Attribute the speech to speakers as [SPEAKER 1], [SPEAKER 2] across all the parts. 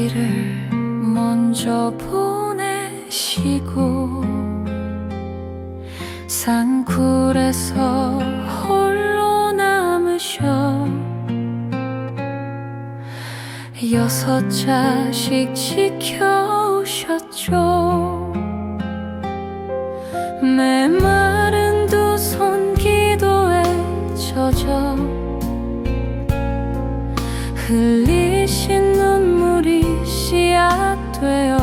[SPEAKER 1] 편지를 먼저 보내시고 산굴에서 홀로 남으셔 여섯 자식 지켜오셨죠. 메마른 두 손 기도에 젖어 흘리신 눈 되어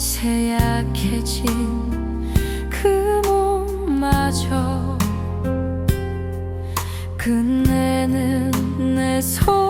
[SPEAKER 1] 새약해진 그 몸마저 끝내는 내 손.